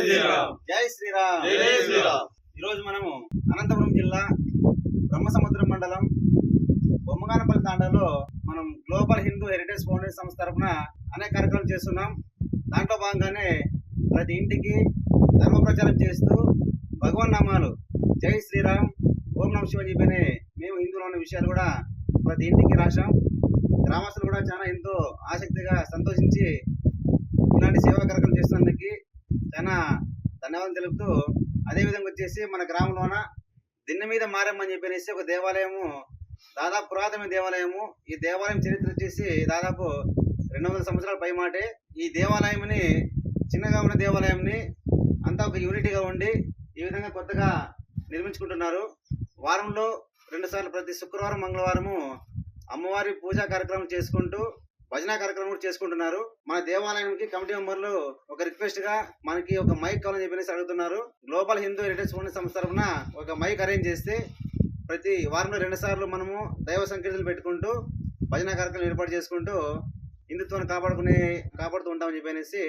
జై శ్రీరామ్. జై శ్రీరామ్. ఈరోజు మనము అనంతపురం జిల్లా బ్రహ్మసముద్రం మండలం బొమ్మగానపల్లి తాండాలో మనం గ్లోబల్ హిందూ హెరిటేజ్ ఫౌండేషన్ సంస్థ తరఫున అనేక కార్యక్రమాలు చేస్తున్నాం. దాంట్లో భాగంగానే ప్రతి ఇంటికి ధర్మ ప్రచారం చేస్తూ భగవన్ నామాలు జై శ్రీరామ్ ఓం నమ శివ చెప్పనే మేము హిందువులు అన్న విషయాలు కూడా ప్రతి ఇంటికి రాశాం. గ్రామస్తులు కూడా చాలా ఎంతో ఆసక్తిగా సంతోషించి ఇలాంటి సేవా కార్యక్రమం చేస్తున్నందుకు చాలా ధన్యవాదాలు తెలుపుతూ అదేవిధంగా వచ్చేసి మన గ్రామంలోన దిన్న మీద మారమ్మని చెప్పేసి ఒక దేవాలయము దాదాపు పురాతన దేవాలయము. ఈ దేవాలయం చరిత్ర వచ్చేసి దాదాపు రెండు వందల సంవత్సరాల పైమాటే ఈ దేవాలయంని చిన్నగా ఉన్న దేవాలయంని అంతా ఒక యూనిటీగా ఉండి ఈ విధంగా కొత్తగా నిర్మించుకుంటున్నారు. వారంలో రెండుసార్లు ప్రతి శుక్రవారం మంగళవారము అమ్మవారి పూజా కార్యక్రమం చేసుకుంటూ భజన కార్యక్రమం కూడా చేసుకుంటున్నారు. మన దేవాలయానికి కమిటీ మెంబర్లు ఒక రిక్వెస్ట్గా మనకి ఒక మైక్ కావాలని చెప్పేసి అడుగుతున్నారు. గ్లోబల్ హిందూ హెరిటేజ్ ఫౌండేషన్ సంస్థ తరఫున ఒక మైక్ అరేంజ్ చేస్తే ప్రతి వారంలో రెండు సార్లు మనము దైవ సంకీర్తనలు పెట్టుకుంటూ భజన కార్యక్రమం ఏర్పాటు చేసుకుంటూ హిందుత్వాన్ని కాపాడుకునే కాపాడుతూ ఉంటామని చెప్పేసి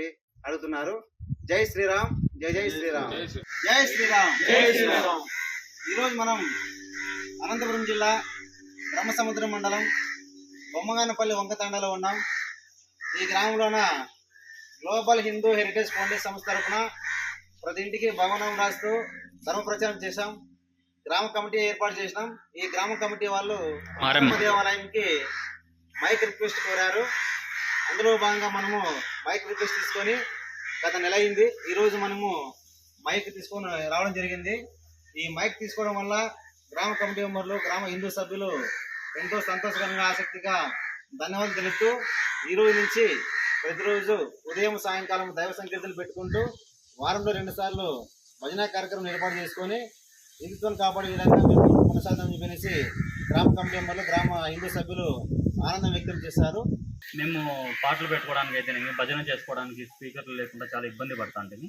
అడుగుతున్నారు. జై శ్రీరామ్ జై జై శ్రీరామ్. జై శ్రీరామ్. జై శ్రీరామ్. ఈరోజు మనం అనంతపురం జిల్లా బ్రహ్మసముద్రం మండలం బొమ్మగానపల్లి వంకతాండలో ఉన్నాం. ఈ గ్రామంలోన గ్లోబల్ హిందూ హెరిటేజ్ ఫౌండేషన్ సంస్థ తరఫున ప్రతి ఇంటికి భవనం రాస్తూ ధర్మ ప్రచారం చేశాం. గ్రామ కమిటీ ఏర్పాటు చేసినాం. ఈ గ్రామ కమిటీ వాళ్ళు. దేవాలయంకి మైక్ రిక్వెస్ట్ కోరారు. అందులో భాగంగా మనము మైక్ రిక్వెస్ట్ తీసుకొని గత నెల అయింది. ఈరోజు మనము మైక్ తీసుకొని రావడం జరిగింది. ఈ మైక్ తీసుకోవడం వల్ల గ్రామ కమిటీ మెంబర్లు గ్రామ హిందూ సభ్యులు ఎంతో సంతోషకరంగా ఆసక్తిగా ధన్యవాదాలు తెలుపుతూ ఈరోజు నుంచి ప్రతిరోజు ఉదయం సాయంకాలం దైవ సంకీర్తనలు పెట్టుకుంటూ వారంలో రెండుసార్లు భజన కార్యక్రమం ఏర్పాటు చేసుకొని హిందుత్వం కాపాడే విధంగా మేము కొనసాగుతామని చెప్పేసి గ్రామ కమిటీ మెంబర్లు గ్రామ హిందూ సభ్యులు ఆనందం వ్యక్తం చేశారు. మేము పాటలు పెట్టుకోవడానికి అయితేనేమి భజన చేసుకోవడానికి స్పీకర్లు లేకుండా చాలా ఇబ్బంది పడుతుంటుంది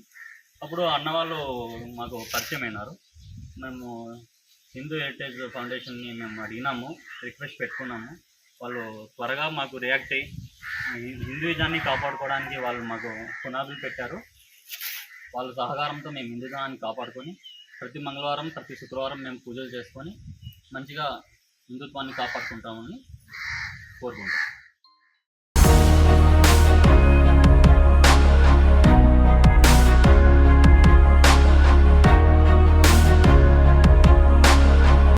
అప్పుడు అన్నవాళ్ళు మాకు పరిచయం అయినారు. మేము హిందూ హెరిటేజ్ ఫౌండేషన్ని మేము అడిగినాము రిక్వెస్ట్ పెట్టుకున్నాము. వాళ్ళు త్వరగా మాకు రియాక్ట్ అయ్యి హిందూయిజాన్ని కాపాడుకోవడానికి వాళ్ళు మాకు పునాదులు పెట్టారు. వాళ్ళ సహకారంతో మేము హిందూజాన్ని కాపాడుకొని ప్రతి మంగళవారం ప్రతి శుక్రవారం మేము పూజలు చేసుకొని మంచిగా హిందుత్వాన్ని కాపాడుకుంటామని కోరుకుంటాం.